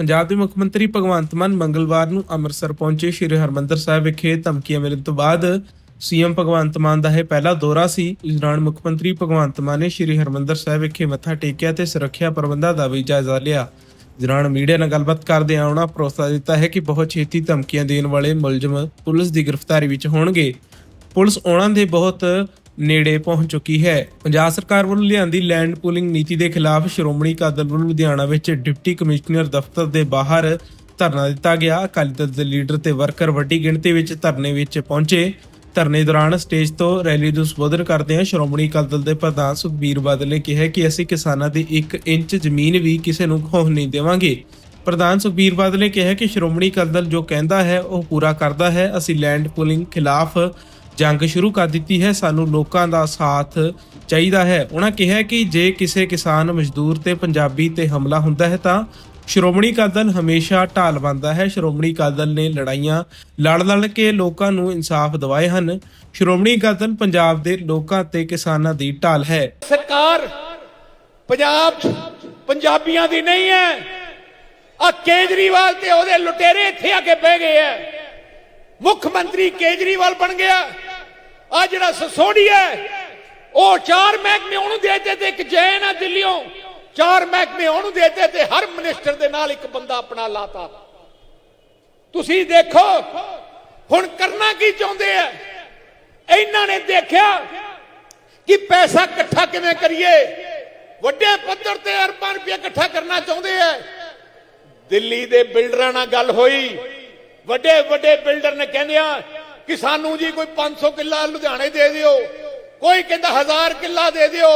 ਪੰਜਾਬ ਦੇ ਮੁੱਖ ਮੰਤਰੀ ਭਗਵੰਤ ਮਾਨ ਮੰਗਲਵਾਰ ਨੂੰ ਅੰਮ੍ਰਿਤਸਰ ਪਹੁੰਚੇ। ਸ਼੍ਰੀ ਹਰਮੰਦਰ ਸਾਹਿਬ ਵਿਖੇ ਧਮਕੀਆਂ ਮਿਲਣ ਤੋਂ ਬਾਅਦ ਸੀਐਮ ਭਗਵੰਤ ਮਾਨ ਦਾ ਇਹ ਪਹਿਲਾ ਦੌਰਾ ਸੀ। ਇਸ ਦੌਰਾਨ ਮੁੱਖ ਮੰਤਰੀ ਭਗਵੰਤ ਮਾਨ ਨੇ ਸ਼੍ਰੀ ਹਰਮੰਦਰ ਸਾਹਿਬ ਵਿਖੇ ਮੱਥਾ ਟੇਕਿਆ ਤੇ ਸੁਰੱਖਿਆ ਪ੍ਰਬੰਧਾਂ ਦਾ ਵੀ ਜਾਇਜ਼ਾ ਲਿਆ। ਇਸ ਦੌਰਾਨ ਮੀਡੀਆ ਨਾਲ ਗੱਲਬਾਤ ਕਰਦੇ ਆਉਣਾ ਭਰੋਸਾ ਦਿੱਤਾ ਹੈ ਕਿ ਬਹੁਤ ਛੇਤੀ ਧਮਕੀਆਂ ਦੇਣ ਵਾਲੇ ਮੁਲਜ਼ਮ ਪੁਲਿਸ ਦੀ ਗ੍ਰਿਫਤਾਰੀ ਵਿੱਚ ਹੋਣਗੇ। ਪੁਲਿਸ ਉਹਨਾਂ ਦੇ ਬਹੁਤ ਨੇੜੇ ਪਹੁੰਚ ਚੁੱਕੀ ਹੈ। ਪੰਜਾਬ ਸਰਕਾਰ ਵੱਲੋਂ ਲਿਆਂਦੀ ਲੈਂਡ ਪੂਲਿੰਗ ਨੀਤੀ ਦੇ ਖਿਲਾਫ ਸ਼੍ਰੋਮਣੀ ਅਕਾਲੀ ਦਲ ਵੱਲੋਂ ਲੁਧਿਆਣਾ ਵਿੱਚ ਡਿਪਟੀ ਕਮਿਸ਼ਨਰ ਦਫ਼ਤਰ ਦੇ ਬਾਹਰ ਧਰਨਾ ਦਿੱਤਾ ਗਿਆ। ਅਕਾਲੀ ਦਲ ਦੇ ਲੀਡਰ ਤੇ ਵਰਕਰ ਵੱਡੀ ਗਿਣਤੀ ਵਿੱਚ ਧਰਨੇ ਵਿੱਚ ਪਹੁੰਚੇ। ਧਰਨੇ ਦੌਰਾਨ ਸਟੇਜ ਤੋਂ ਰੈਲੀ ਨੂੰ ਸੰਬੋਧਨ ਕਰਦਿਆਂ ਸ਼੍ਰੋਮਣੀ ਅਕਾਲੀ ਦਲ ਦੇ ਪ੍ਰਧਾਨ ਸੁਖਬੀਰ ਬਾਦਲ ਨੇ ਕਿਹਾ ਕਿ ਅਸੀਂ ਕਿਸਾਨਾਂ ਦੀ 1 ਇੰਚ ਜ਼ਮੀਨ ਵੀ ਕਿਸੇ ਨੂੰ ਖੋਹ ਨਹੀਂ ਦੇਵਾਂਗੇ। ਪ੍ਰਧਾਨ ਸੁਖਬੀਰ ਬਾਦਲ ਨੇ ਕਿਹਾ ਕਿ ਸ਼੍ਰੋਮਣੀ ਅਕਾਲੀ ਦਲ ਜੋ ਕਹਿੰਦਾ ਹੈ ਉਹ ਪੂਰਾ ਕਰਦਾ ਹੈ। ਅਸੀਂ ਲੈਂਡ ਪੂਲਿੰਗ ਖਿਲਾਫ ਜੰਗ ਸ਼ੁਰੂ ਕਰ ਦਿੱਤੀ ਹੈ, ਸਾਨੂੰ ਲੋਕਾਂ ਦਾ ਸਾਥ ਚਾਹੀਦਾ ਹੈ। ਉਹਨਾਂ ਕਿਹਾ ਕਿ ਜੇ ਕਿਸੇ ਕਿਸਾਨ ਮਜ਼ਦੂਰ ਤੇ ਪੰਜਾਬੀ ਤੇ ਹਮਲਾ ਹੁੰਦਾ ਹੈ ਤਾਂ ਸ਼੍ਰੋਮਣੀ ਅਕਾਲੀ ਦਲ ਹਮੇਸ਼ਾ ਢਾਲ ਬੰਦਾ ਹੈ। ਸ਼੍ਰੋਮਣੀ ਅਕਾਲੀ ਦਲ ਨੇ ਲੜਾਈਆਂ ਲੜ ਲੜ ਕੇ ਲੋਕਾਂ ਨੂੰ ਇਨਸਾਫ ਦਿਵਾਏ ਹਨ। ਸ਼੍ਰੋਮਣੀ ਅਕਾਲੀ ਦਲ ਪੰਜਾਬ ਦੇ ਲੋਕਾਂ ਤੇ ਕਿਸਾਨਾਂ ਦੀ ਢਾਲ ਹੈ। ਸਰਕਾਰ ਪੰਜਾਬ ਪੰਜਾਬੀਆਂ ਦੀ ਨਹੀਂ ਹੈ। ਆ ਕੇਜਰੀਵਾਲ ਤੇ ਉਹਦੇ ਲੁਟੇਰੇ ਇੱਥੇ ਆ ਕੇ ਬਹਿ ਗਏ ਐ ਮੁੱਖ ਮੰਤਰੀ ਕੇਜਰੀਵਾਲ ਬਣ ਗਿਆ। ਆ ਜਿਹੜਾ ਸਸੋੜੀਆ ਹੈ, ਉਹ ਚਾਰ ਮਹਿਕਮੇ ਉਹਨੂੰ ਦੇ ਦਿੱਤੇ ਤੇ ਇੱਕ ਜੈਨ ਆ ਦਿੱਲੀੋਂ ਚਾਰ ਮਹਿਕਮੇ ਉਹਨੂੰ ਦੇ ਦਿੱਤੇ ਤੇ ਹਰ ਮਿਨਿਸਟਰ ਦੇ ਨਾਲ ਇੱਕ ਬੰਦਾ ਆਪਣਾ ਲਾਤਾ। ਤੁਸੀਂ ਦੇਖੋ ਹੁਣ ਕਰਨਾ ਕੀ ਚਾਹੁੰਦੇ ਆ? ਇਹਨਾਂ ਨੇ ਦੇਖਿਆ ਕਿ ਪੈਸਾ ਇਕੱਠਾ ਕਿਵੇਂ ਕਰੀਏ? ਵੱਡੇ ਪੱਧਰ ਤੇ ਅਰਬਾਂ ਰੁਪਏ ਇਕੱਠਾ ਕਰਨਾ ਚਾਹੁੰਦੇ ਐ ਦਿੱਲੀ ਦੇ ਬਿਲਡਰਾਂ ਨਾਲ ਗੱਲ ਹੋਈ। ਵੱਡੇ ਵੱਡੇ ਬਿਲਡਰ ਨੇ ਕਹਿੰਦਿਆ ਕਿ ਸਾਨੂੰ ਜੀ ਕੋਈ 500 ਕਿੱਲਾ ਲੁਧਿਆਣੇ ਦੇ ਦਿਓ, ਕੋਈ ਕਹਿੰਦਾ 1000 ਕਿੱਲਾ ਦੇ ਦਿਓ,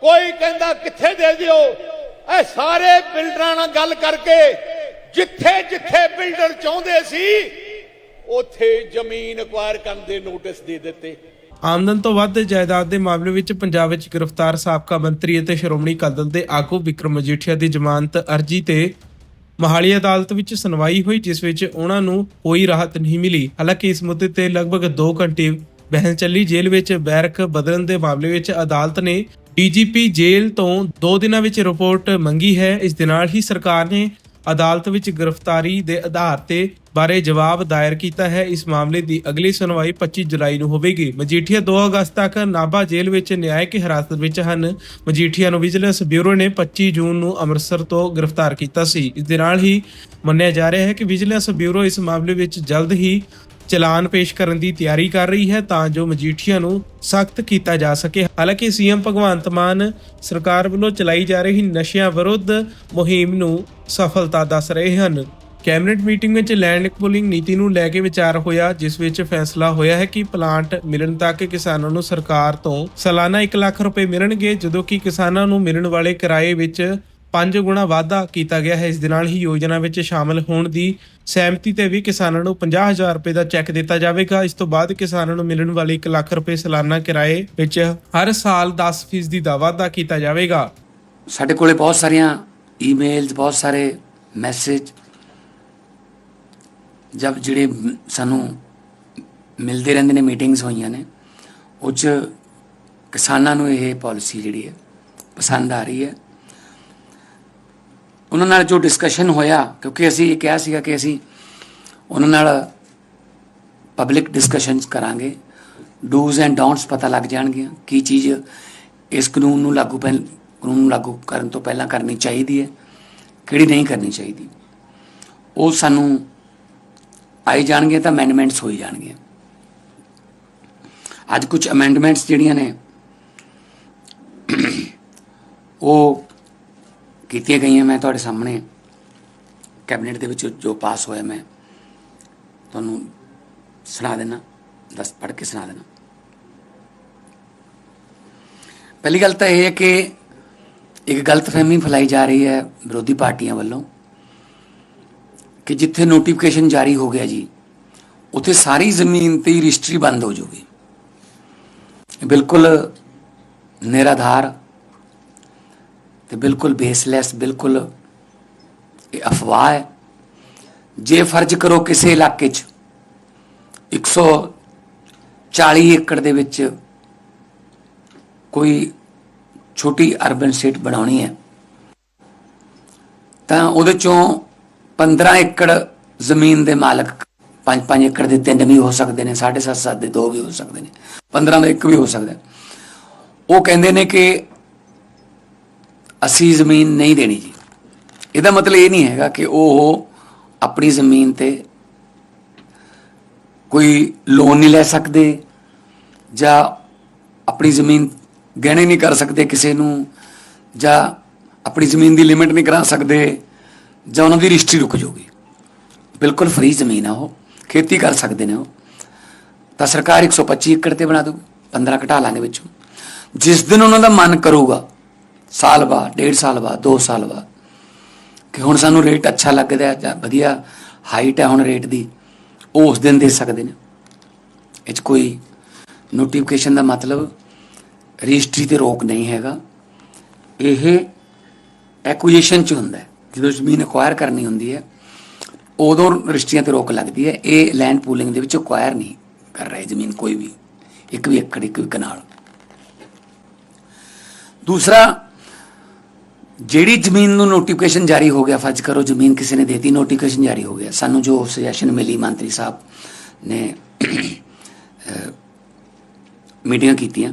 ਕੋਈ ਕਹਿੰਦਾ ਕਿੱਥੇ ਦੇ ਦਿਓ। ਇਹ ਸਾਰੇ ਬਿਲਡਰਾਂ ਨਾਲ ਗੱਲ ਕਰਕੇ ਜਿੱਥੇ ਜਿੱਥੇ ਬਿਲਡਰ ਚਾਹੁੰਦੇ ਸੀ, ਉੱਥੇ ਜ਼ਮੀਨ ਅਕਵਾਇਰ ਕਰਨ ਦੇ ਨੋਟਿਸ ਦੇ ਦਿੱਤੇ। ਆਮਦਨ ਤੋਂ ਵੱਧ ਜਾਇਦਾਦ ਦੇ ਮਾਮਲੇ ਵਿੱਚ ਪੰਜਾਬ ਵਿੱਚ ਗ੍ਰਿਫਤਾਰ ਸਾਬਕਾ ਮੰਤਰੀ ਅਤੇ ਸ਼੍ਰੋਮਣੀ ਅਕਾਲੀ ਦਲ ਦੇ ਆਗੂ ਵਿਕਰਮ ਮਜੀਠੀਆ ਦੀ ਜ਼ਮਾਨਤ ਅਰਜੀ ਤੇ ਮਹਾਲੀ ਅਦਾਲਤ ਵਿੱਚ ਸੁਣਵਾਈ ਹੋਈ, ਜਿਸ ਵਿੱਚ ਉਹਨਾਂ ਨੂੰ ਕੋਈ ਰਾਹਤ ਨਹੀਂ ਮਿਲੀ। ਹਾਲਾਂਕਿ ਇਸ ਮੁੱਦੇ ਤੇ ਲਗਭਗ 2 ਘੰਟੇ ਬਹਿਸ ਚੱਲੀ। ਜੇਲ੍ਹ ਵਿੱਚ ਬੈਰਕ ਬਦਲਣ ਦੇ ਮਾਮਲੇ ਵਿੱਚ ਅਦਾਲਤ ਨੇ ਡੀਜੀਪੀ ਜੇਲ੍ਹ ਤੋਂ 2 ਦਿਨਾਂ ਵਿੱਚ ਰਿਪੋਰਟ ਮੰਗੀ ਹੈ। ਇਸ ਦੇ ਨਾਲ ਹੀ ਸਰਕਾਰ ਨੇ ਅਦਾਲਤ ਵਿੱਚ ਗ੍ਰਿਫਤਾਰੀ ਦੇ ਆਧਾਰ ਤੇ ਬਾਰੇ ਜਵਾਬ ਦਾਇਰ ਕੀਤਾ ਹੈ। ਇਸ ਮਾਮਲੇ ਦੀ ਅਗਲੀ ਸੁਣਵਾਈ 25 ਜੁਲਾਈ ਨੂੰ ਹੋਵੇਗੀ। ਮਜੀਠੀਆ 2 ਅਗਸਤ ਤੱਕ ਨਾਭਾ ਜੇਲ੍ਹ ਵਿੱਚ ਨਿਆਇਕ ਹਿਰਾਸਤ ਵਿੱਚ ਹਨ। ਮਜੀਠੀਆ ਨੂੰ ਵਿਜੀਲੈਂਸ ਬਿਊਰੋ ਨੇ 25 ਜੂਨ ਨੂੰ ਅੰਮ੍ਰਿਤਸਰ ਤੋਂ ਗ੍ਰਿਫਤਾਰ ਕੀਤਾ ਸੀ। ਇਸ ਦੇ ਨਾਲ ਹੀ ਮੰਨਿਆ ਜਾ ਰਿਹਾ ਹੈ ਕਿ ਵਿਜੀਲੈਂਸ ਬਿਊਰੋ ਇਸ ਮਾਮਲੇ ਵਿੱਚ ਜਲਦ ਹੀ ਚਲਾਨ ਪੇਸ਼ ਕਰਨ ਦੀ ਤਿਆਰੀ ਕਰ ਰਹੀ ਹੈ ਤਾਂ ਜੋ ਮਜੀਠੀਆ ਨੂੰ ਸਖਤ ਕੀਤਾ ਜਾ ਸਕੇ। ਹਾਲਾਂਕਿ ਸੀਐਮ ਭਗਵੰਤ ਮਾਨ ਸਰਕਾਰ ਵੱਲੋਂ ਚਲਾਈ ਜਾ ਰਹੀ ਨਸ਼ਿਆਂ ਵਿਰੁੱਧ ਮੁਹਿੰਮ ਨੂੰ ਸਫਲਤਾ ਦੱਸ ਰਹੇ ਹਨ। ਕੈਬਨਿਟ ਮੀਟਿੰਗ ਵਿੱਚ ਲੈਂਡ ਪੂਲਿੰਗ ਨੀਤੀ ਨੂੰ ਲੈ ਕੇ ਵਿਚਾਰ ਹੋਇਆ, ਜਿਸ ਵਿੱਚ ਫੈਸਲਾ ਹੋਇਆ ਹੈ ਕਿ ਪਲਾਂਟ ਮਿਲਣ ਤੱਕ ਕਿਸਾਨਾਂ ਨੂੰ ਸਰਕਾਰ ਤੋਂ ਸਾਲਾਨਾ 1 ਲੱਖ ਰੁਪਏ ਮਿਲਣਗੇ, ਜਦੋਂ ਕਿ ਕਿਸਾਨਾਂ ਨੂੰ ਮਿਲਣ ਵਾਲੇ ਕਿਰਾਏ ਵਿੱਚ 5 ਗੁਣਾ ਵਾਧਾ ਕੀਤਾ ਗਿਆ ਹੈ। ਇਸ ਦੇ ਨਾਲ ਹੀ ਯੋਜਨਾ ਵਿੱਚ ਸ਼ਾਮਲ ਹੋਣ ਦੀ ਸਹਿਮਤੀ ਤੇ ਵੀ ਕਿਸਾਨਾਂ ਨੂੰ 50000 ਰੁਪਏ ਦਾ ਚੈੱਕ ਦਿੱਤਾ ਜਾਵੇਗਾ। ਇਸ ਤੋਂ ਬਾਅਦ ਕਿਸਾਨਾਂ ਨੂੰ ਮਿਲਣ ਵਾਲੇ 1 ਲੱਖ ਰੁਪਏ ਸਾਲਾਨਾ ਕਿਰਾਏ ਵਿੱਚ ਹਰ ਸਾਲ 10% ਦਾ ਵਾਧਾ ਕੀਤਾ ਜਾਵੇਗਾ। ਸਾਡੇ ਕੋਲੇ ਬਹੁਤ ਸਾਰੀਆਂ ਈਮੇਲਸ ਬਹੁਤ ਸਾਰੇ ਮੈਸੇਜ ਜਦ ਜਿਹੜੇ ਸਾਨੂੰ ਮਿਲਦੇ ਰਹਿੰਦੇ ਨੇ ਮੀਟਿੰਗਸ ਹੋਈਆਂ ਨੇ, ਉਹ 'ਚ ਕਿਸਾਨਾਂ ਨੂੰ ਇਹ ਪਾਲਿਸੀ ਜਿਹੜੀ ਹੈ, ਪਸੰਦ ਆ ਰਹੀ ਹੈ। ਉਹਨਾਂ ਨਾਲ ਜੋ ਡਿਸਕਸ਼ਨ ਹੋਇਆ, ਕਿਉਂਕਿ ਅਸੀਂ ਇਹ ਕਿਹਾ ਸੀਗਾ ਕਿ ਅਸੀਂ ਉਹਨਾਂ ਨਾਲ ਪਬਲਿਕ ਡਿਸਕਸ਼ਨਸ ਕਰਾਂਗੇ। ਡੂਜ਼ ਐਂਡ ਡੋਂਟਸ ਪਤਾ ਲੱਗ ਜਾਣਗੀਆਂ, ਕੀ ਚੀਜ਼ ਇਸ ਕਾਨੂੰਨ ਨੂੰ ਲਾਗੂ ਪੈਣ ਕਾਨੂੰਨ ਨੂੰ ਲਾਗੂ ਕਰਨ ਤੋਂ ਪਹਿਲਾਂ ਕਰਨੀ ਚਾਹੀਦੀ ਹੈ, ਕਿਹੜੀ ਨਹੀਂ ਕਰਨੀ ਚਾਹੀਦੀ। ਉਹ ਸਾਨੂੰ ਆਈ ਜਾਣਗੇ ਤਾਂ ਅਮੈਂਡਮੈਂਟਸ ਹੋਈ ਜਾਣਗੀਆਂ ਅੱਜ ਕੁਝ ਅਮੈਂਡਮੈਂਟਸ ਜਿਹੜੀਆਂ ਨੇ, ਉਹ ਕੀਤੀਆਂ ਗਈਆਂ ਮੈਂ ਤੁਹਾਡੇ ਸਾਹਮਣੇ। ਕੈਬਨਿਟ ਦੇ ਵਿੱਚ ਜੋ ਪਾਸ ਹੋਇਆ ਮੈਂ, ਤੁਹਾਨੂੰ ਸੁਣਾ ਦੇਣਾ ਦਸ, ਪੜ੍ਹ ਕੇ ਸੁਣਾ ਦੇਣਾ ਪਹਿਲੀ ਗੱਲ ਤਾਂ ਇਹ ਹੈ ਕਿ ਇੱਕ ਗਲਤਫਹਿਮੀ ਫੈਲਾਈ ਜਾ ਰਹੀ ਹੈ ਵਿਰੋਧੀ ਪਾਰਟੀਆਂ ਵੱਲੋਂ ਕਿ ਜਿੱਥੇ ਨੋਟੀਫਿਕੇਸ਼ਨ ਜਾਰੀ ਹੋ ਗਿਆ ਜੀ, ਉੱਥੇ ਸਾਰੀ ਜ਼ਮੀਨ ਤੇ ਰਜਿਸਟਰੀ ਬੰਦ ਹੋ ਜਾਊਗੀ। ਬਿਲਕੁਲ ਨਿਰਾਧਾਰ ਤੇ ਬਿਲਕੁਲ ਬੇਸਲੈਸ ਬਿਲਕੁਲ ਇਹ ਅਫਵਾਹ ਹੈ। ਜੇ ਫਰਜ਼ ਕਰੋ ਕਿਸੇ ਇਲਾਕੇ 'ਚ 140 ਏਕੜ ਦੇ ਵਿੱਚ ਕੋਈ ਛੋਟੀ ਅਰਬਨ ਸਟੇਟ ਬਣਾਉਣੀ ਹੈ। ਤਾਂ ਉਹਦੇ ਚੋਂ 15 ਏਕੜ ਜ਼ਮੀਨ ਦੇ ਮਾਲਕ 5-5 ਏਕੜ ਦੇ ਤਿੰਨ ਵੀ ਹੋ ਸਕਦੇ ਨੇ 7.5 ਦੇ ਦੋ ਵੀ ਹੋ ਸਕਦੇ ਨੇ 15 ਦਾ ਇੱਕ ਵੀ ਹੋ ਸਕਦਾ ਉਹ ਕਹਿੰਦੇ ਨੇ ਕਿ ਅਸੀਂ ਜ਼ਮੀਨ ਨਹੀਂ ਦੇਣੀ ਜੀ। ਇਹਦਾ ਮਤਲਬ ਇਹ ਨਹੀਂ ਹੈਗਾ ਕਿ ਉਹ ਆਪਣੀ ਜ਼ਮੀਨ ਤੇ ਕੋਈ ਲੋਨ ਨਹੀਂ ਲੈ ਸਕਦੇ ਜਾਂ ਆਪਣੀ ਜ਼ਮੀਨ ਗਹਿਣੇ ਨਹੀਂ ਕਰ ਸਕਦੇ, ਕਿਸੇ ਨੂੰ ਜਾਂ ਆਪਣੀ ਜ਼ਮੀਨ ਦੀ ਲਿਮਿਟ ਨਹੀਂ ਕਰਾ ਸਕਦੇ ਜਾਂ ਉਹਨਾਂ ਦੀ ਰਜਿਸਟਰੀ ਰੁਕ ਜਾਊਗੀ। ਬਿਲਕੁਲ ਫ੍ਰੀ ਜ਼ਮੀਨ ਆ ਉਹ, ਖੇਤੀ ਕਰ ਸਕਦੇ ਨੇ ਉਹ। ਤਾਂ ਸਰਕਾਰ 125 ਏਕੜ ਤੇ ਬਣਾ ਦੂਗੀ 15 ਘਟਾ ਲਾਂਗੇ ਵਿੱਚੋਂ। ਜਿਸ ਦਿਨ ਉਹਨਾਂ ਦਾ ਮਨ ਕਰੂਗਾ, ਸਾਲ ਬਾਅਦ, ਡੇਢ ਸਾਲ ਬਾਅਦ 2 ਸਾਲ ਬਾਅਦ, ਕਿ ਹੁਣ ਸਾਨੂੰ ਰੇਟ ਅੱਛਾ ਲੱਗਦਾ ਹੈ ਜਾਂ ਵਧੀਆ ਹਾਈਟ ਹੈ ਹੁਣ ਰੇਟ ਦੀ ਉਹ ਉਸ ਦਿਨ ਦੇ ਸਕਦੇ ਨੇ। ਇਹ 'ਚ ਕੋਈ ਨੋਟੀਫਿਕੇਸ਼ਨ ਦਾ ਮਤਲਬ ਰਜਿਸਟਰੀ ਤੇ ਰੋਕ ਨਹੀਂ ਹੈਗਾ। ਇਹ ਐਕੁਜੀਸ਼ਨ ਚ ਹੁੰਦਾ ਹੈ। ਜਦੋਂ ਜ਼ਮੀਨ ਅਕਵਾਇਰ ਕਰਨੀ ਹੁੰਦੀ ਹੈ, ਉਦੋਂ ਰਜਿਸਟਰੀਆਂ ਤੇ ਰੋਕ ਲੱਗਦੀ ਹੈ। ਇਹ ਲੈਂਡ ਪੂਲਿੰਗ ਦੇ ਵਿੱਚ ਅਕਵਾਇਰ ਨਹੀਂ ਕਰ ਰਹੇ ਜ਼ਮੀਨ ਕੋਈ ਵੀ, ਇੱਕ ਵੀ ਏਕੜ, ਇੱਕ ਵੀ ਕਨਾਲ। ਦੂਸਰਾ, ਜਿਹੜੀ ਜ਼ਮੀਨ ਨੂੰ ਨੋਟੀਫਿਕੇਸ਼ਨ ਜਾਰੀ ਹੋ ਗਿਆ, ਫਰਜ਼ ਕਰੋ ਜ਼ਮੀਨ ਕਿਸੇ ਨੇ ਦੇਤੀ ਨੋਟੀਫਿਕੇਸ਼ਨ ਜਾਰੀ ਹੋ ਗਿਆ। ਸਾਨੂੰ ਜੋ ਸੁਜੈਸ਼ਨ ਮਿਲੀ, ਮੰਤਰੀ ਸਾਹਿਬ ਨੇ ਮੀਟਿੰਗਾਂ ਕੀਤੀਆਂ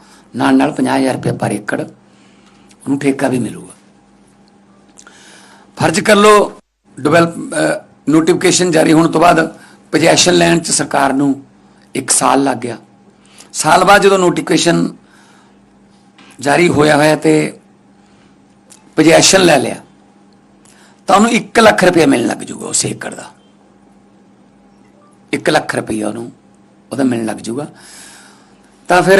ਨਾਲ ਨਾਲ 50000 ਰੁਪਏ ਪਰ ਏਕੜ ਉਹਨੂੰ ਠੇਕਾ ਵੀ ਮਿਲੂਗਾ ਫਰਜ਼ ਕਰ ਲਓ ਡਿਵੈਲਪ ਨੋਟੀਫਿਕੇਸ਼ਨ ਜਾਰੀ ਹੋਣ ਤੋਂ ਬਾਅਦ ਪੋਜੈਸ਼ਨ ਲੈਣ ਚ ਸਰਕਾਰ ਨੂੰ 1 ਸਾਲ ਲੱਗ ਗਿਆ ਸਾਲ ਬਾਅਦ ਜਦੋਂ ਨੋਟੀਫਿਕੇਸ਼ਨ ਜਾਰੀ ਹੋਇਆ ਹੋਇਆ ਤੇ ਪੋਜੈਸ਼ਨ ਲੈ ਲਿਆ ਤਾਂ ਉਹਨੂੰ 1 ਲੱਖ ਰੁਪਏ ਮਿਲਣ ਲੱਗ ਜੂਗਾ ਉਸ ਏਕੜ ਦਾ 1 ਲੱਖ ਰੁਪਏ ਉਹਨੂੰ ਉਹਦਾ ਮਿਲਣ ਲੱਗ ਜੂਗਾ ਤਾਂ ਫਿਰ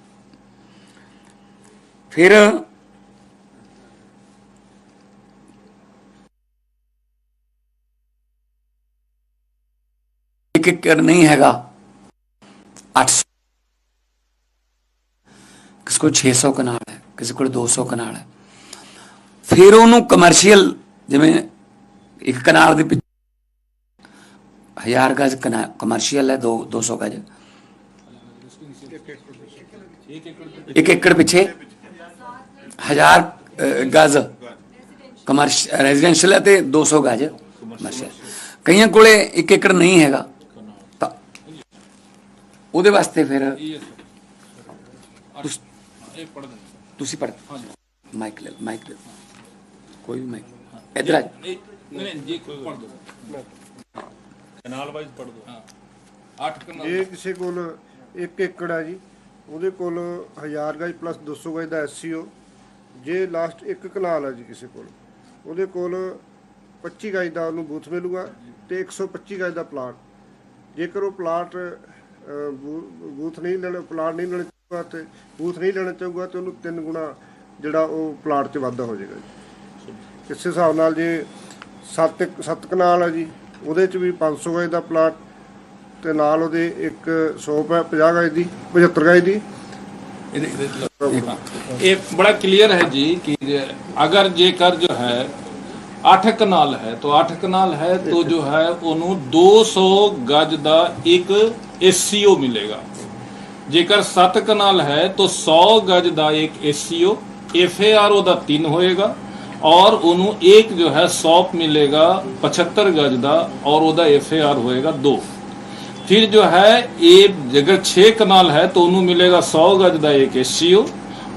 ਫਿਰ ਇੱਕ ਏਕੜ ਨਹੀਂ ਹੈਗਾ। 800 ਕਿਸੇ ਕੋਲ 600 ਕਨਾਲ ਹੈ, ਕਿਸੇ ਕੋਲ 200 ਕਨਾਲ ਹੈ। ਫਿਰ ਉਹਨੂੰ ਕਮਰਸ਼ੀਅਲ ਜਿਵੇਂ ਇੱਕ ਕਨਾਲ ਦੇ ਪਿੱਛੇ ਹਜ਼ਾਰ ਗਜ ਕਮਰਸ਼ੀਅਲ ਹੈ 2 200 ਗਜ। ਇੱਕ ਏਕੜ ਪਿੱਛੇ। ਹਜ਼ਾਰ ਗਜ। ਕਮਰਸ਼ੀਅਲ ਰੈਜ਼ੀਡੈਂਸ਼ੀਅਲ ਹੈ ਤੇ 200 ਗਜ। ਕਮਰਸ਼ੀਅਲ ਕਈਆਂ ਕੋਲੇ ਇੱਕ ਏਕੜ ਨਹੀਂ ਹੈਗਾ। ਤਾਂ ਉਹਦੇ ਵਾਸਤੇ ਫਿਰ ਤੁਸ- ਤੁਸੀਂ ਪੜ ਮਾਈਕ ਲੈ ਮਾਈਕ ਲੈ ਕੋਈ ਵੀ ਮਾਈਕ। ਇਧਰ ਆ ਨਹੀਂ ਨਹੀਂ ਜੀ ਪੜ ਦੋ ਕਨਾਲ ਵਾਈਜ਼ ਪੜ ਦੋ ਹਾਂ। 8 ਕਨਾਲ। ਜੇ ਕਿਸੇ ਕੋਲ 1 ਏਕੜ ਹੈ ਜੀ ਉਹਦੇ ਕੋਲ 1000 ਗਜ ਪਲੱਸ 200 ਗਜ ਦਾ ਐਸਸੀਓ ਜੇ ਲਾਸਟ ਇੱਕ ਕਨਾਲ ਹੈ ਜੀ ਕਿਸੇ ਕੋਲ, ਉਹਦੇ ਕੋਲ 25 ਗਜ ਦਾ ਉਹਨੂੰ ਬੂਥ ਮਿਲੂਗਾ ਤੇ 125 ਗਜ ਦਾ ਪਲਾਟ ਜੇਕਰ ਉਹ ਪਲਾਟ ਬੂ- ਬੂਥ ਨਹੀਂ ਲੈਣਾ ਪਲਾਟ ਨਹੀਂ ਲੈਣਾ ਚਾਹੂਗਾ ਤੇ ਬੂਥ ਨਹੀਂ ਲੈਣਾ ਚਾਹੂਗਾ ਤੇ ਉਹਨੂੰ ਤਿੰਨ ਗੁਣਾ ਜਿਹੜਾ ਉਹ ਪਲਾਟ 'ਚ ਵਾਧਾ ਹੋ ਜਾਏਗਾ ਜੀ। ਇਸ ਹਿਸਾਬ ਨਾਲ ਜੇ 7 7 ਕਨਾਲ ਹੈ ਜੀ, ਉਹਦੇ 'ਚ ਵੀ 500 ਗਜ ਦਾ ਪਲਾਟ ਤੇ ਨਾਲ ਉਹਦੇ ਇੱਕ 100 50 ਗਜ ਦੀ 75 ਗਜ ਦੀ ये बड़ा क्लियर है जी कि जे- अगर जेकर जो है ਅੱਠ ਕਨਾਲ ਹੈ तो ਅੱਠ ਕਨਾਲ ਹੈ तो जो है ਉਹਨੂੰ 200 ਗਜ ਦਾ ਇੱਕ ਐਸਸੀਓ ਮਿਲੇਗਾ ਜੇਕਰ 7 ਕਨਾਲ ਹੈ तो 100 ਗਜ ਦਾ ਇੱਕ ਐਸਸੀਓ ਐਫਏਆਰ ਉਹਦਾ 3 ਹੋਏਗਾ ਔਰ ਉਹਨੂੰ ਇੱਕ ਜੋ ਹੈ ਸੌਪ ਮਿਲੇਗਾ 75 ਗਜ ਦਾ ਔਰ ਉਹਦਾ ਐਫਏਆਰ ਹੋਏਗਾ 2 फिर जो है ये अगर छह कनाल है तो उन्हें मिलेगा सौ गज का एक एस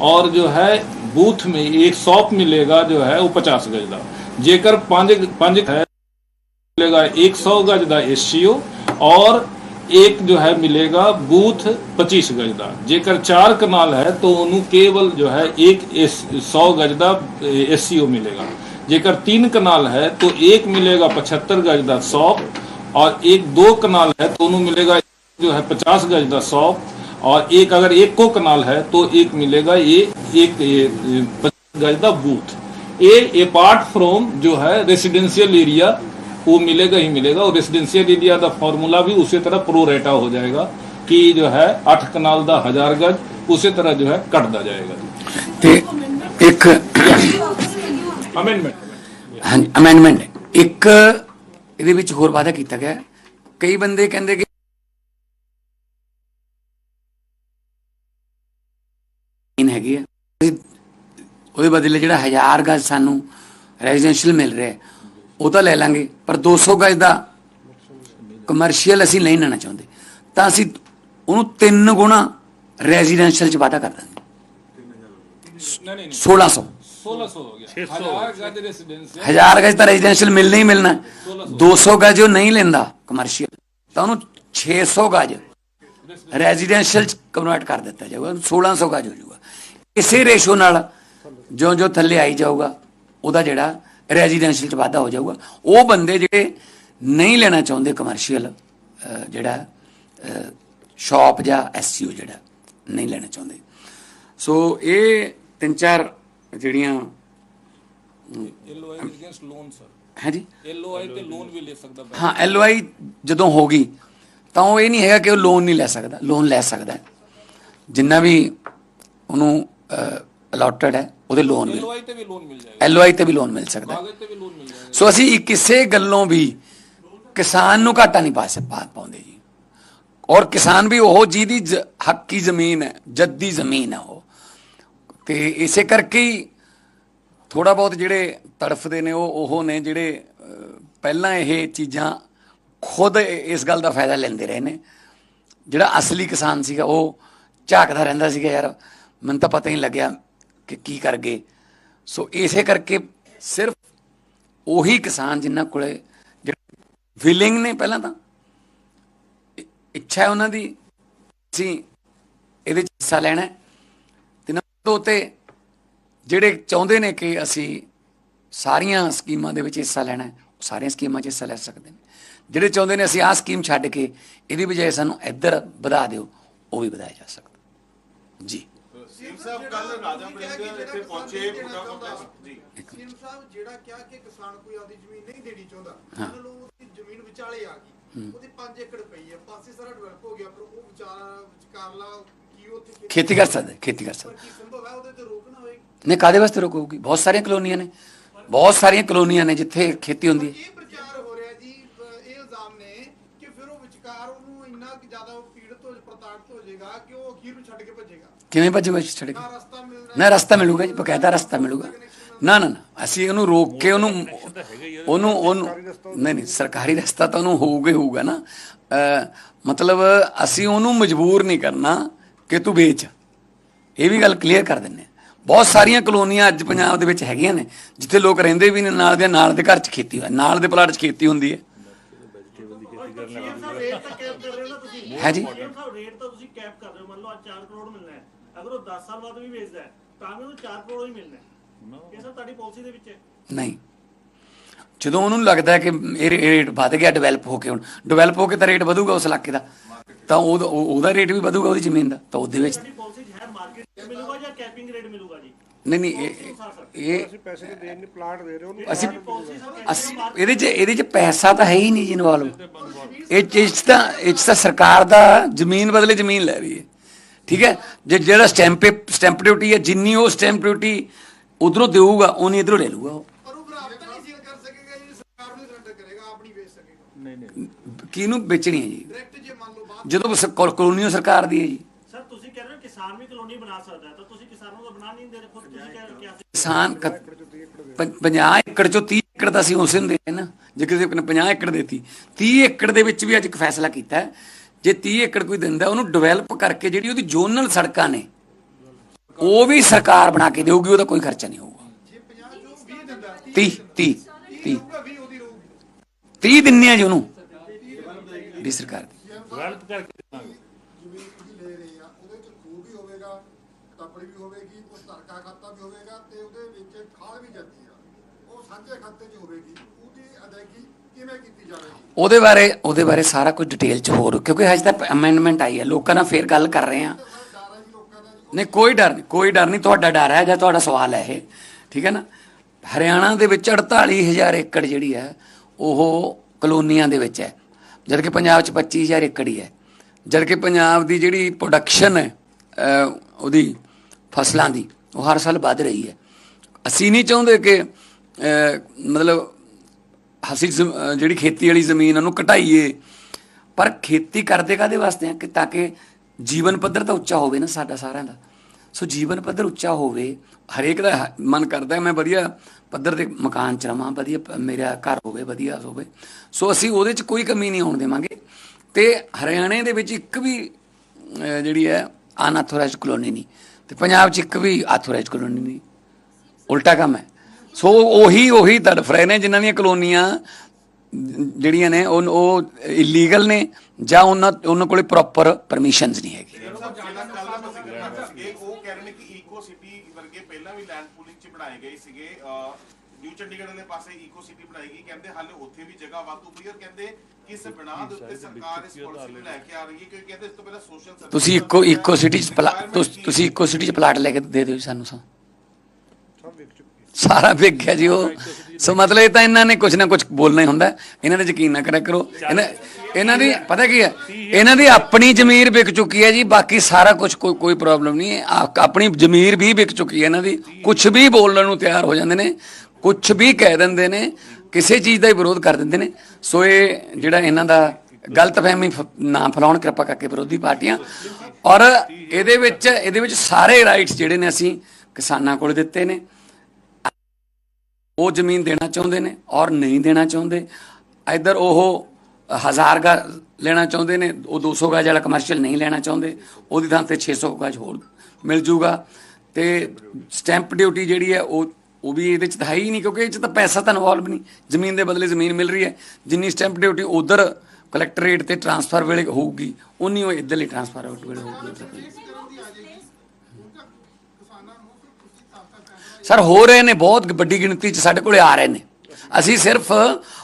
और जो है बूथ में एक सौप मिलेगा जो है वो पचास गज का जेकर पांच पांच है ਮਿਲੇਗਾ 100 ਗਜ ਦਾ ਐਸਸੀਓ ਔਰ ਇੱਕ ਜੋ ਹੈ ਮਿਲੇਗਾ ਬੂਥ 25 ਗਜ ਦਾ ਜੇਕਰ 4 ਕਨਾਲ ਹੈ ਤਾਂ ਉਹਨੂੰ ਕੇਵਲ ਜੋ ਹੈ ਇੱਕ 100 ਗਜ ਦਾ ਐਸਸੀਓ ਮਿਲੇਗਾ ਜੇਕਰ 3 ਕਨਾਲ ਹੈ तो एक मिलेगा 75 गज ਦਾ 100 और एक दो कनाल है तो ਉਹਨੂੰ ਮਿਲੇਗਾ जो है 50 गज ਦਾ 100 और एक अगर एक को कनाल है तो एक मिलेगा ये एक ये, ये, 50 गज ਦਾ ਬੂਥ ਇਹ ਅਪਾਰਟ ਫਰੋਮ ਜੋ ਹੈ ਰੈਜ਼ੀਡੈਂਸ਼ੀਅਲ ਏਰੀਆ वो मिलेगा ही मिलेगा और रेसिडेंशियल एरिया का फॉर्मूला भी उसी तरह प्रो रेटा हो जाएगा कि जो है आठ कनाल का हजार गज उसी तरह जो है कटदा जाएगा ਤੇ ਇੱਕ अमेंडमेंट ਹਾਂਜੀ ਅਮੈਂਡਮੈਂਟ ਇੱਕ ਇਹਦੇ ਵਿੱਚ ਹੋਰ ਵਾਅਦਾ ਕੀਤਾ ਗਿਆ। ਕਈ ਬੰਦੇ ਕਹਿੰਦੇ ਕਿ ਇਨ ਹੈਗੀ ਹੈ। ਉਹਦੇ ਬਦਲੇ ਜਿਹੜਾ ਹਜ਼ਾਰ ਗਜ ਸਾਨੂੰ ਰੈਜ਼ੀਡੈਂਸ਼ੀਅਲ ਮਿਲ ਰਿਹਾ ਉਹ ਤਾਂ ਲੈ ਲਾਂਗੇ ਪਰ 200 ਗਜ ਦਾ ਕਮਰਸ਼ੀਅਲ ਅਸੀਂ ਨਹੀਂ ਲੈਣਾ ਚਾਹੁੰਦੇ। ਤਾਂ ਅਸੀਂ ਉਹਨੂੰ ਤਿੰਨ ਗੁਣਾ ਰੈਜ਼ੀਡੈਂਸ਼ੀਅਲ ਚ ਵਾਅਦਾ ਕਰ ਦਾਂਗੇ। 1600 1600 सोलह सौ हो गया हजार गज रेसिडेंशियल ਹਜ਼ਾਰ ਗਜ ਤਾਂ ਰੈਜ਼ੀਡੈਂਸ਼ੀਅਲ ਮਿਲਣਾ ਹੀ ਮਿਲਣਾ 200 ਗਜ ਉਹ ਨਹੀਂ ਲੈਂਦਾ ਕਮਰਸ਼ੀਅਲ ਤਾਂ ਉਹਨੂੰ 600 ਗਜ ਰੈਜ਼ੀਡੈਂਸ਼ੀਅਲ ਚ ਕਨਵਰਟ ਕਰ ਦਿੱਤਾ ਜਾਊਗਾ ਉਹਨੂੰ 1600 ਗਜ ਹੋ ਜਾਊਗਾ ਇਸੇ ਰੇਸ਼ੋ ਨਾਲ ਜਿਉਂ ਜਿਉਂ ਥੱਲੇ ਆਈ ਜਾਊਗਾ ਉਹਦਾ ਜਿਹੜਾ ਰੈਜ਼ੀਡੈਂਸ਼ੀਅਲ ਚ ਵਾਧਾ ਹੋ ਜਾਊਗਾ ਉਹ ਬੰਦੇ ਜਿਹੜੇ ਨਹੀਂ ਲੈਣਾ ਚਾਹੁੰਦੇ ਕਮਰਸ਼ੀਅਲ ਜਿਹੜਾ ਸ਼ਾਪ ਜਾਂ ਐਸਸੀਓ ਜਿਹੜਾ ਨਹੀਂ ਲੈਣਾ ਚਾਹੁੰਦੇ ਸੋ ਇਹ ਤਿੰਨ ਚਾਰ ਜਿਹੜੀਆਂ ਐਲਓਆਈ ਅਗੇਂਸਟ ਲੋਨ ਸਰ ਹਾਂਜੀ? ਐਲਓਆਈ ਤੇ ਲੋਨ ਵੀ ਲੈ ਸਕਦਾ ਹਾਂ ਐਲਓਆਈ ਜਦੋਂ ਹੋਗੀ ਤਾਂ ਉਹ ਇਹ ਨਹੀਂ ਹੈਗਾ ਕਿ ਉਹ ਲੋਨ ਨਹੀਂ ਲੈ ਸਕਦਾ ਲੋਨ ਲੈ ਸਕਦਾ ਜਿੰਨਾ ਵੀ ਉਹਨੂੰ ਅਲਾਟਡ ਹੈ ਉਹਦੇ ਲੋਨ ਮਿਲ ਐਲਓਆਈ ਤੇ ਵੀ ਲੋਨ ਮਿਲ ਜਾਏਗਾ। ਐਲਓਆਈ ਤੇ ਵੀ ਲੋਨ ਮਿਲ ਸਕਦਾ ਸੋ ਅਸੀਂ ਕਿਸੇ ਗੱਲੋਂ ਵੀ ਕਿਸਾਨ ਨੂੰ ਘਾਟਾ ਨਹੀਂ ਪਾ ਸਕਦੇ ਪਾਉਂਦੇ ਜੀ। ਔਰ ਕਿਸਾਨ ਵੀ ਉਹ ਜਿਹਦੀ ਹੱਕ ਦੀ ਜ਼ਮੀਨ ਹੈ ਜੱਦੀ ਜ਼ਮੀਨ ਹੈ ਉਹ। ਤੇ ਇਸੇ ਕਰਕੇ ਹੀ ਥੋੜਾ ਬਹੁਤ ਜਿਹੜੇ ਤੜਫਦੇ ਨੇ ਉਹ ਉਹ ਨੇ ਜਿਹੜੇ ਪਹਿਲਾਂ ਇਹ ਚੀਜ਼ਾਂ ਖੁਦ ਇਸ ਗੱਲ ਦਾ ਫਾਇਦਾ ਲੈਂਦੇ ਰਹੇ ਨੇ। ਜਿਹੜਾ ਅਸਲੀ ਕਿਸਾਨ ਸੀਗਾ, ਉਹ ਝਾਕਦਾ ਰਹਿੰਦਾ ਸੀਗਾ, ਯਾਰ, ਮੈਨੂੰ ਤਾਂ ਪਤਾ ਹੀ ਨਹੀਂ ਲੱਗਿਆ ਕਿ ਕੀ ਕਰ ਗਏ। ਸੋ ਇਸੇ ਕਰਕੇ ਸਿਰਫ ਉਹੀ ਕਿਸਾਨ ਜਿਨ੍ਹਾਂ ਕੋਲੇ ਜਿਹੜੇ ਵਿਲਿੰਗ ਨੇ ਪਹਿਲਾਂ ਤਾਂ ਇੱਛਾ ਉਹਨਾਂ ਦੀ, ਅਸੀਂ ਇਹਦੇ ਚ ਹਿੱਸਾ ਲੈਣਾ ਹੈ। ਤੇ ਨੰਬਰ ਦੋ ਤੇ ਜਿਹੜੇ ਚਾਹੁੰਦੇ ਨੇ ਕਿ ਅਸੀਂ ਸਾਰੀਆਂ ਸਕੀਮਾਂ ਦੇ ਵਿੱਚ ਹਿੱਸਾ ਲੈਣਾ ਹੈ, ਉਹ ਸਾਰੀਆਂ ਸਕੀਮਾਂ 'ਚ ਹਿੱਸਾ ਲੈ ਸਕਦੇ ਨੇ। ਜਿਹੜੇ ਚਾਹੁੰਦੇ ਨੇ ਅਸੀਂ ਆਹ ਸਕੀਮ ਛੱਡ ਕੇ ਇਹਦੀ ਬਜਾਏ ਸਾਨੂੰ ਇੱਧਰ ਵਧਾ ਦਿਓ ਉਹ ਵੀ ਵਧਾਇਆ ਜਾ ਸਕਦਾ। ਜੀ। ਸੀਐਮ ਸਾਹਿਬ ਕੱਲ ਰਾਜਾ ਵੜਿੰਗ ਇੱਥੇ ਪਹੁੰਚੇ ਬੁੱਢਾ ਕੰਪਲੈਕਸ ਜੀ। ਸੀਐਮ ਸਾਹਿਬ ਜਿਹੜਾ ਕਿਹਾ ਕਿ ਕਿਸਾਨ ਕੋਈ ਆਪਦੀ ਜ਼ਮੀਨ ਨਹੀਂ ਦੇਣੀ ਚਾਹੁੰਦਾ ਉਹਨਾਂ ਨੂੰ ਉਹਦੀ ਜ਼ਮੀਨ ਵਿਚਾਲੇ ਆ ਗਈ। ਉਹਦੀ 5 ਏਕੜ ਪਈ ਹੈ ਪਾਸੇ ਸਾਰਾ ਡਿਵੈਲਪ ਹੋ ਗਿਆ ਪਰ ਉਹ ਵਿਚਾਰਾ ਵਿਚਕਾਰਲਾ ਖੇਤੀ ਕਰ ਸਕਦਾ ਖੇਤੀ ਕਰ ਸਕਦਾ ਨਾ ਕਾਦੇ ਵਾਸਤੇ ਰੋਕੂਗੀ? ਬਹੁਤ ਸਾਰੀਆਂ ਕਲੋਨੀਆਂ ਨੇ ਬਹੁਤ ਸਾਰੀਆਂ ਕਲੋਨੀਆਂ ਨੇ ਜਿੱਥੇ ਖੇਤੀ ਹੁੰਦੀ ਹੈ। ਕਿਵੇਂ ਭੱਜੂਗਾ ਛੱਡ ਕੇ? ਨਾ ਰਸਤਾ ਮਿਲੂਗਾ ਜੀ ਬਕਾਇਦਾ ਰਸਤਾ ਮਿਲੂਗਾ। ਨਾ ਨਾ ਨਾ ਅਸੀਂ ਉਹਨੂੰ ਰੋਕ ਕੇ ਉਹਨੂੰ ਉਹਨੂੰ ਉਹਨੂੰ ਨਹੀਂ ਨਹੀਂ ਸਰਕਾਰੀ ਰਸਤਾ ਤਾਂ ਉਹਨੂੰ ਹੋਊਗਾ ਹੋਊਗਾ ਨਾ। ਮਤਲਬ ਅਸੀਂ ਉਹਨੂੰ ਮਜਬੂਰ ਨਹੀਂ ਕਰਨਾ ਕਿ ਤੂੰ ਵੇਚ। ਇਹ ਵੀ ਗੱਲ ਕਲੀਅਰ ਕਰ ਦਿੰਨੇ ਬਹੁਤ ਸਾਰੀਆਂ ਕਲੋਨੀਆਂ ਅੱਜ ਪੰਜਾਬ ਦੇ ਵਿੱਚ ਹੈਗੀਆਂ ਨੇ, ਜਿੱਥੇ ਲੋਕ ਰਹਿੰਦੇ ਵੀ ਨੇ ਨਾਲ ਦੇ ਨਾਲ ਦੇ ਘਰ 'ਚ ਖੇਤੀ ਹੋਇਆ ਨਾਲ ਦੇ ਪਲਾਟ 'ਚ ਖੇਤੀ ਹੁੰਦੀ ਹੈ। ਹੈ ਜੀ। ਰੇਟ ਤਾਂ ਤੁਸੀਂ ਕੈਪ ਕਰ ਰਹੇ ਹੋ ਮੰਨ ਲਓ ਅੱਜ 4 ਕਰੋੜ ਮਿਲਣਾ ਹੈ ਅਗਰ ਉਹ 10 ਸਾਲ ਬਾਅਦ ਵੀ ਵੇਚਦਾ ਹੈ ਤਾਂ ਵੀ ਉਹਨੂੰ 4 ਕਰੋੜ ਹੀ ਮਿਲਣਾ ਹੈ ਇਹ ਸਭ ਤੁਹਾਡੀ ਪਾਲਿਸੀ ਦੇ ਵਿੱਚ ਹੈ ਨਹੀਂ। ਜਦੋਂ ਉਹਨੂੰ ਲੱਗਦਾ ਕਿ ਇਹ ਰੇਟ ਵਧ ਗਿਆ ਡਿਵੈਲਪ ਹੋ ਕੇ ਹੁਣ ਡਿਵੈਲਪ ਹੋ ਕੇ ਤਾਂ ਰੇਟ ਵਧੂਗਾ ਉਸ ਇਲਾਕੇ ਦਾ। ਤਾਂ ਉਹਦਾ ਉਹ- ਉਹਦਾ ਰੇਟ ਵੀ ਵਧੂਗਾ ਉਹਦੀ ਜ਼ਮੀਨ ਦਾ। ਤਾਂ ਉਹਦੇ ਵਿੱਚ ਤੁਹਾਡੀ ਪਾਲਿਸੀ 'ਚ ਹੈ ਮਾਰਕੀਟ ਮਿਲੂਗਾ ਜਾਂ ਕੈਪਿੰਗ ਰੇਟ ਮਿਲੂਗਾ ਜੀ? ਨਹੀਂ ਨਹੀਂ ਇਹ- ਇਹ ਅਸੀਂ ਪੈਸੇ ਨਹੀਂ ਦੇਣ ਨਹੀਂ ਪਲਾਟ ਦੇ ਰਹੇ ਉਹਨੂੰ ਅਸੀਂ ਪਾਲਿਸੀ ਸਭ ਅਸੀਂ ਇਹਦੇ 'ਚ ਇਹਦੇ 'ਚ ਪੈਸਾ ਤਾਂ ਹੈ ਹੀ ਨਹੀਂ ਜੀ ਇਨਵੋਲਵ ਇਹ 'ਚ- ਇਹ 'ਚ ਤਾਂ ਇਹ 'ਚ ਤਾਂ ਸਰਕਾਰ ਦਾ ਜ਼ਮੀਨ ਬਦਲੇ ਜ਼ਮੀਨ ਲੈ ਰਹੀ ਹੈ। ਠੀਕ ਹੈ? ਜੇ ਜਿਹੜਾ ਸਟੈਂਪ ਸਟੈਂਪ ਡਿਊਟੀ ਹੈ ਜਿੰਨੀ ਉਹ ਸਟੈਂਪ ਡਿਊਟੀ ਉਧਰੋਂ ਦੇਊਗਾ ਉਨੀ ਇਧਰੋਂ ਲੈ ਲਊਗਾ ਉਹ। ਨਹੀਂ ਸੇਲ ਕਰ ਸਕੇਗਾ ਜੀ ਸਰਕਾਰ ਨੂੰ ਸਰੈਂਡਰ ਕਰੇਗਾ ਆਪਣੀ ਵੇਚ ਸਕੇਗਾ ਕਿਹਨੂੰ ਵੇਚਣੀ ਹੈ ਜੀ? ਡਾਇਰੈਕਟ ਜੇ ਮੰਨ ਲਓ ਬਾਅਦ ਜਦੋਂ ਸ- ਕੋ- ਕਲੋਨੀਓ ਸਰਕਾਰ ਦੀ ਹੈ ਜੀ। ਸਰ ਤੁਸੀਂ ਕਹਿ ਰਹੇ ਹੋ ਕਿਸਾਨ ਵੀ ਕਲੋਨੀ ਬਣਾ ਸਕਦਾ ਹੈ ਤਾਂ ਤੁਸੀਂ ਕਿਸਾਨਾਂ ਨੂੰ ਤਾਂ ਬਣਾ ਨਹੀਂ ਦੇ ਰਹੇ ਖੁਦ ਤੁਸੀਂ ਕਹਿ ਰਹੇ ਹੋ ਕਿ ਅਸੀਂ ਕਿਸਾਨ 50 ਏਕੜ ਚੋਂ 30 ਏਕੜ ਤਾਂ ਅਸੀਂ ਉਸੇ ਨੂੰ ਦੇ ਨਾ। ਜੇ ਕਿਸੇ ਨੇ 50 ਏਕੜ ਦੇਤੀ 30 ਏਕੜ ਦੇ ਵਿੱਚ ਵੀ ਅੱਜ ਇੱਕ ਫੈਸਲਾ ਕੀਤਾ ਹੈ। ਜੇ 30 ਏਕੜ ਕੋਈ ਦਿੰਦਾ ਉਹਨੂੰ ਡਿਵੈਲਪ ਕਰਕੇ ਜਿਹੜੀ ਉਹਦੀ ਜ਼ੋਨਲ ਸੜਕਾਂ ਨੇ ਉਹ ਵੀ ਸਰਕਾਰ ਬਣਾ ਕੇ ਦੇਊਗੀ ਉਹਦਾ ਕੋਈ ਖਰਚਾ ਨਹੀਂ ਹੋਊਗਾ। ਜੇ 50 ਜੋ 20 ਦਿੰਦਾ 30 30 30 30 ਉਹਦੀ ਰਹੂਗੀ 30 ਦਿੰਨੇ ਆ ਜੀ ਉਹਨੂੰ। ਦੀ ਸਰਕਾਰ ਦੀ। ਡਿਵੈਲਪ ਕਰਕੇ ਦੇਵਾਂਗੇ ਜ਼ਮੀਨ ਤੁਸੀਂ ਲੈ ਰਹੇ ਆ ਉਹਦੇ ਚ ਖੂਹ ਵੀ ਹੋਵੇਗਾ ਤਪੜੀ ਵੀ ਹੋਵੇਗੀ ਉਸ ਧਰਕਾ ਖਾਤਾ ਵੀ ਹੋਵੇਗਾ ਤੇ ਉਹਦੇ ਵਿੱਚ ਖਾਲ ਵੀ ਜਾਂਦੀ ਆ ਉਹ ਸਾਂਝੇ ਖਾਤੇ 'ਚ ਹੋਵੇਗੀ ਉਹਦੀ ਅਦਾਇਗੀ ਕਿਵੇਂ ਕੀਤੀ ਜਾਵੇਗੀ ਉਹਦੇ ਬਾਰੇ ਉਹਦੇ ਬਾਰੇ ਸਾਰਾ ਕੁਝ ਡਿਟੇਲ ਚ ਹੋਰ ਕਿਉਂਕਿ ਹਜੇ ਤੱਕ ਅਮੈਂਡਮੈਂਟ ਆਈ ਹੈ ਲੋਕਾਂ ਨਾਲ ਫੇਰ ਗੱਲ ਕਰ ਰਹੇ ਆ। ਨਹੀਂ ਕੋਈ ਡਰ ਨਹੀਂ ਕੋਈ ਡਰ ਨਹੀਂ ਤੁਹਾਡਾ ਡਰ ਹੈ ਜਾਂ ਤੁਹਾਡਾ ਸਵਾਲ ਹੈ ਇਹ ਠੀਕ ਹੈ ਨਾ? ਹਰਿਆਣਾ ਦੇ ਵਿੱਚ 48000 ਏਕੜ ਜਿਹੜੀ ਹੈ ਉਹ ਕਲੋਨੀਆਂ ਦੇ ਵਿੱਚ ਹੈ। ਜਦ ਕਿ ਪੰਜਾਬ 'ਚ 25000 ਏਕੜ ਹੀ ਹੈ। ਜਦ ਕਿ ਪੰਜਾਬ ਦੀ ਜਿਹੜੀ ਪ੍ਰੋਡਕਸ਼ਨ ਹੈ ਉਹਦੀ ਫਸਲਾਂ ਦੀ, ਉਹ ਹਰ ਸਾਲ ਵੱਧ ਰਹੀ ਹੈ। ਅਸੀਂ ਨਹੀਂ ਚਾਹੁੰਦੇ ਕਿ ਮਤਲਬ ਅਸੀਂ ਜਿਹੜੀ ਖੇਤੀ ਵਾਲੀ ਜ਼ਮੀਨ ਉਹਨੂੰ ਘਟਾਈਏ ਪਰ ਖੇਤੀ ਕਰਦੇ ਕਾਦੇ ਵਾਸਤੇ ਆ ਕਿ ਤਾਂ ਕਿ ਜੀਵਨ ਪੱਧਰ ਤਾਂ ਉੱਚਾ ਹੋਵੇ ਨਾ ਸਾਡਾ ਸਾਰਿਆਂ ਦਾ। ਸੋ ਜੀਵਨ ਪੱਧਰ ਉੱਚਾ ਹੋਵੇ, ਹਰੇਕ ਦਾ ਮਨ ਕਰਦਾ ਮੈਂ ਵਧੀਆ ਪੱਧਰ ਦੇ ਮਕਾਨ ਚ ਰਵਾਂ, ਵਧੀਆ ਪ- ਮੇਰਾ ਘਰ ਹੋਵੇ, ਵਧੀਆ ਹੋਵੇ। ਸੋ ਅਸੀਂ ਉਹਦੇ ਚ ਕੋਈ ਕਮੀ ਨਹੀਂ ਹੋਣ ਦੇਵਾਂਗੇ। ਤੇ ਹਰਿਆਣੇ ਦੇ ਵਿੱਚ ਇੱਕ ਵੀ ਜਿਹੜੀ ਹੈ, ਅਨਆਥੋਰਾਈਜ਼ਡ ਕਲੋਨੀ ਨਹੀਂ। ਤੇ ਪੰਜਾਬ ਚ ਇੱਕ ਵੀ ਆਥੋਰਾਈਜ਼ਡ ਕਲੋਨੀ ਨਹੀਂ। ਉਲਟਾ ਕੰਮ ਹੈ। ਸੋ ਉਹੀ ਉਹੀ ਤੜਫ ਰਹੇ ਨੇ ਜਿਨ੍ਹਾਂ ਦੀਆਂ ਕਲੋਨੀਆਂ, ਜਿਹੜੀਆਂ ਨੇ, ਉਹ ਉਹ ਇਲੀਗਲ ਨੇ ਜਾਂ ਉਹਨਾਂ ਉਹਨਾਂ ਕੋਲੇ ਪ੍ਰੋਪਰ ਪਰਮਿਸ਼ਨਸ ਨਹੀਂ ਹੈਗੀ। ਇਹ ਉਹ ਕਹਿ ਰਹੇ ਨੇ ਕਿ ਈਕੋ ਸਿਟੀ ਵਰਗੇ ਪਹਿਲਾਂ ਵੀ ਲੈਂਡ ਪੂਲਿੰਗ ਚ ਬਣਾਏ ਗਏ ਸੀਗੇ ਨਿਊ ਚੰਡੀਗੜ੍ਹ ਵਾਲੇ ਪਾਸੇ ਈਕੋ ਸਿਟੀ ਬਣਾਈ ਗਈ। ਕਹਿੰਦੇ ਹਾਲੇ ਉੱਥੇ ਵੀ ਜਗ੍ਹਾ ਵਾਧੂ ਪਈ ਔਰ ਕਹਿੰਦੇ ਕਿਸ ਬਣਾ ਦੇ ਉੱਤੇ ਸਰਕਾਰ ਇਸ ਪਾਲਿਸੀ ਨੂੰ ਲੈ ਕੇ ਆ ਰਹੀ ਹੈ? ਕਿਉਂਕਿ ਕਹਿੰਦੇ ਇਸ ਤੋਂ ਪਹਿਲਾਂ ਸੋਸ਼ਲ ਤੁਸੀਂ ਇੱਕੋ ਇੱਕੋ ਸਿਟੀ ਚ ਪਲਾ- ਤੁਸ- ਇੱਕੋ ਸਿਟੀ ਚ ਪਲਾਟ ਲੈ ਕੇ ਦੇ ਦਿਓ ਸਾਨੂੰ ਸਾ। ਸਾਰਾ ਵਿਕ ਗਿਆ ਜੀ ਉਹ। ਸੋ ਮਤਲਬ ਇਹ ਤਾਂ ਇਹਨਾਂ ਨੇ ਕੁਝ ਨਾ ਕੁਝ ਬੋਲਣਾ ਹੀ ਹੁੰਦਾ। ਇਹਨਾਂ ਤੇ ਯਕੀਨ ਨਾ ਕਰਿਆ ਕਰੋ। ਇਹਨਾਂ ਇਹਨਾਂ ਦੀ, ਪਤਾ ਕੀ ਹੈ? ਇਹਨਾਂ ਦੀ ਆਪਣੀ ਜ਼ਮੀਰ ਵਿਕ ਚੁੱਕੀ ਹੈ ਜੀ, ਬਾਕੀ ਸਾਰਾ ਕੁਝ ਕੋਈ ਕੋਈ ਪ੍ਰੋਬਲਮ ਨਹੀਂ ਹੈ। ਆ- ਆਪਣੀ ਜ਼ਮੀਰ ਵੀ ਵਿਕ ਚੁੱਕੀ ਹੈ ਇਹਨਾਂ ਦੀ। ਕੁਝ ਵੀ ਬੋਲਣ ਨੂੰ ਤਿਆਰ ਹੋ ਜਾਂਦੇ ਨੇ ਕੁਝ ਵੀ ਕਹਿ ਦਿੰਦੇ ਨੇ, ਕਿਸੇ ਚੀਜ਼ ਦਾ ਹੀ ਵਿਰੋਧ ਕਰ ਦਿੰਦੇ ਨੇ। ਸੋ ਇਹ ਜਿਹੜਾ ਇਹਨਾਂ ਦਾ ਗਲਤਫਹਿਮੀ ਫ- ਨਾ ਫੈਲਾਉਣ, ਕਿਰਪਾ ਕਰਕੇ ਵਿਰੋਧੀ ਪਾਰਟੀਆਂ। ਔਰ ਇਹਦੇ ਵਿੱਚ ਇਹਦੇ ਵਿੱਚ ਸਾਰੇ ਰਾਈਟਸ ਜਿਹੜੇ ਨੇ ਅਸੀਂ ਕਿਸਾਨਾਂ ਕੋਲ ਦਿੱਤੇ ਨੇ। ਉਹ ਜ਼ਮੀਨ ਦੇਣਾ ਚਾਹੁੰਦੇ ਨੇ ਔਰ ਨਹੀਂ ਦੇਣਾ ਚਾਹੁੰਦੇ। ਇਧਰ ਉਹ ਹਜ਼ਾਰ ਗਾ ਲੈਣਾ ਚਾਹੁੰਦੇ ਨੇ, ਉਹ 200 ਗਜ ਵਾਲਾ ਕਮਰਸ਼ੀਅਲ ਨਹੀਂ ਲੈਣਾ ਚਾਹੁੰਦੇ, ਉਹਦੀ ਥਾਂ ਤੇ 600 ਗਜ ਹੋਰ ਮਿਲ ਜੂਗਾ। ਤੇ ਸਟੈਂਪ ਡਿਊਟੀ ਜਿਹੜੀ ਹੈ, ਉਹ ਉਹ ਵੀ ਇਹਦੇ ਚ ਤਾਂ ਹੈ ਹੀ ਨਹੀਂ, ਕਿਉਂਕਿ ਇਹ ਚ ਤਾਂ ਪੈਸਾ ਤਾਂ ਇਨਵੋਲਵ ਨਹੀਂ। ਜ਼ਮੀਨ ਦੇ ਬਦਲੇ ਜ਼ਮੀਨ ਮਿਲ ਰਹੀ ਹੈ। ਜਿੰਨੀ ਸਟੈਂਪ ਡਿਊਟੀ ਉਧਰ ਕਲੈਕਟਰੇਟ ਤੇ ਟਰਾਂਸਫਰ ਵੇਲੇ ਹੋਊਗੀ ਉਨੀ ਉਹ ਇੱਧਰਲੀ ਟਰਾਂਸਫਰ ਵੇਲੇ ਹੋਊਗੀ। ਸਰ, ਹੋ ਰਹੇ ਨੇ, ਬਹੁਤ ਵੱਡੀ ਗਿਣਤੀ ਚ ਸਾਡੇ ਕੋਲੇ ਆ ਰਹੇ ਨੇ। ਅਸੀਂ ਸਿਰਫ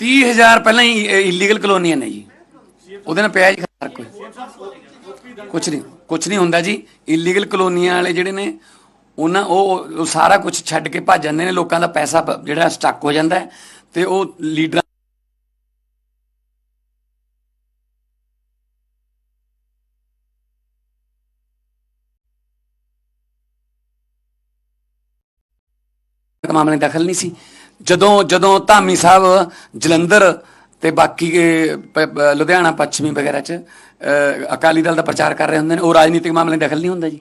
30000 ਪਹਿਲਾਂ ਹੀ ਇਲੀਗਲ ਕਲੋਨੀਆਂ ਨੇ ਜੀ। ਉਹਦੇ ਨਾਲ ਪਿਆ ਜੀ ਫ਼ਰਕ। ਕੋਈ ਕੁਝ ਨਹੀਂ ਕੁਝ ਨਹੀਂ ਹੁੰਦਾ ਜੀ। ਇਲੀਗਲ ਕਲੋਨੀਆਂ ਵਾਲੇ ਜਿਹੜੇ ਨੇ, ਉਹਨਾਂ ਉਹ ਸਾਰਾ ਕੁਝ ਛੱਡ ਕੇ ਭੱਜ ਜਾਂਦੇ ਨੇ। ਲੋਕਾਂ ਦਾ ਪੈਸਾ ਜਿਹੜਾ ਸਟਕ ਹੋ ਜਾਂਦਾ ਤੇ ਉਹ ਲੀਡਰਾਂ ਮਾਮਲੇ ਦਖਲ ਨਹੀਂ ਸੀ। ਜਦੋਂ ਜਦੋਂ ਧਾਮੀ ਸਾਹਿਬ, ਜਲੰਧਰ ਤੇ ਬਾਕੀ ਲੁਧਿਆਣਾ, ਪੱਛਮੀ ਵਗੈਰਾ ਚ ਅਕਾਲੀ ਦਲ ਦਾ ਪ੍ਰਚਾਰ ਕਰ ਰਹੇ ਹੁੰਦੇ ਨੇ, ਉਹ ਰਾਜਨੀਤਿਕ ਮਾਮਲੇ ਦਖਲ ਨਹੀਂ ਹੁੰਦਾ ਜੀ।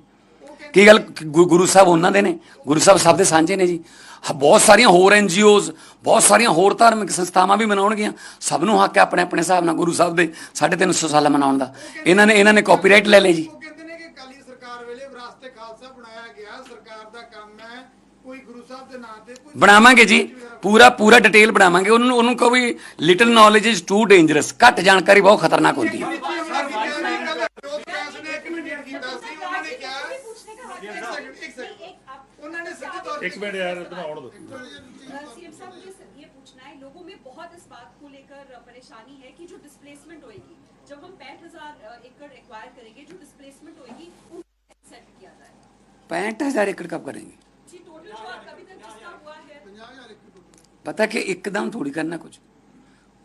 ਕੀ ਗੱਲ? ਗੁ- ਗੁਰੂ ਸਾਹਿਬ ਉਹਨਾਂ ਦੇ ਨੇ? ਗੁਰੂ ਸਾਹਿਬ ਸਭ ਦੇ ਸਾਂਝੇ ਨੇ ਜੀ। ਬਹੁਤ ਸਾਰੀਆਂ ਹੋਰ ਐਨ ਐਨਜੀਓਜ਼ ਬਹੁਤ ਸਾਰੀਆਂ ਹੋਰ ਧਾਰਮਿਕ ਸੰਸਥਾਵਾਂ ਵੀ ਮਨਾਉਣਗੀਆਂ। ਸਭ ਨੂੰ ਹੱਕ ਹੈ ਆਪਣੇ ਆਪਣੇ ਹਿਸਾਬ ਨਾਲ ਗੁਰੂ ਸਾਹਿਬ ਦੇ 350 ਸਾਲਾ ਮਨਾਉਣ ਦਾ। ਇਹਨਾਂ ਨੇ ਇਹਨਾਂ ਨੇ ਕਾਪੀਰਾਈਟ ਲੈ ਲਏ ਜੀ। ਬਣਾਵਾਂਗੇ ਜੀ ਪੂਰਾ ਪੂਰਾ ਡਿਟੇਲ ਬਣਾਵਾਂਗੇ ਉਹਨੂੰ ਉਹਨੂੰ ਕਹੋ ਵੀ little knowledge is too dangerous ਘੱਟ ਜਾਣਕਾਰੀ ਬਹੁਤ ਖਤਰਨਾਕ ਹੁੰਦੀ ਹੈ ਉਹਨਾਂ ਨੇ ਸਿੱਧੇ ਤੌਰ ਇੱਕ ਮਿੰਟ ਯਾਰ ਬਣਾਉਣ ਦੋ सीएम साहब मुझे ये पूछना है लोगों में बहुत इस बात को लेकर परेशानी है कि जो डिस्प्लेसमेंट होएगी जब हम पैंठ हजार एकड़ एक्वायर करेंगे जो डिस्प्लेसमेंट होएगी उनको सेट किया जाए 65000 एकड़ कब करेंगे ਪਤਾ ਕਿ ਇੱਕਦਮ ਥੋੜੀ ਕਰਨਾ ਕੁਝ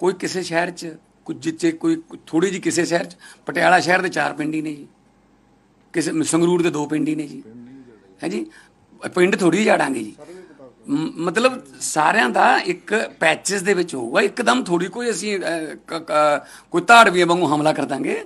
ਕੋਈ ਕਿਸੇ ਸ਼ਹਿਰ 'ਚ ਕੁਝ ਜਿੱਥੇ ਕੋਈ ਥੋੜੀ ਜੀ ਕਿਸੇ ਸ਼ਹਿਰ 'ਚ, ਪਟਿਆਲਾ ਸ਼ਹਿਰ ਦੇ ਚਾਰ ਪਿੰਡ ਨੇ ਜੀ। ਕਿਸੇ ਸੰਗਰੂਰ ਦੇ ਦੋ ਪਿੰਡੀ ਨੇ ਜੀ। ਹੈ ਜੀ? ਪਿੰਡ ਥੋੜੀ ਜਾੜਾਂਗੇ ਜੀ। ਮਤਲਬ ਸਾਰਿਆਂ ਦਾ ਇੱਕ ਪੈਚਸ ਦੇ ਵਿੱਚ ਹੋਊਗਾ। ਇੱਕਦਮ ਥੋੜੀ ਕੋਈ ਅਸੀਂ ਕੋਈ ਧਾੜਵੀਆਂ ਵਾਂਗੂ ਹਮਲਾ ਕਰ ਦਾਂਗੇ।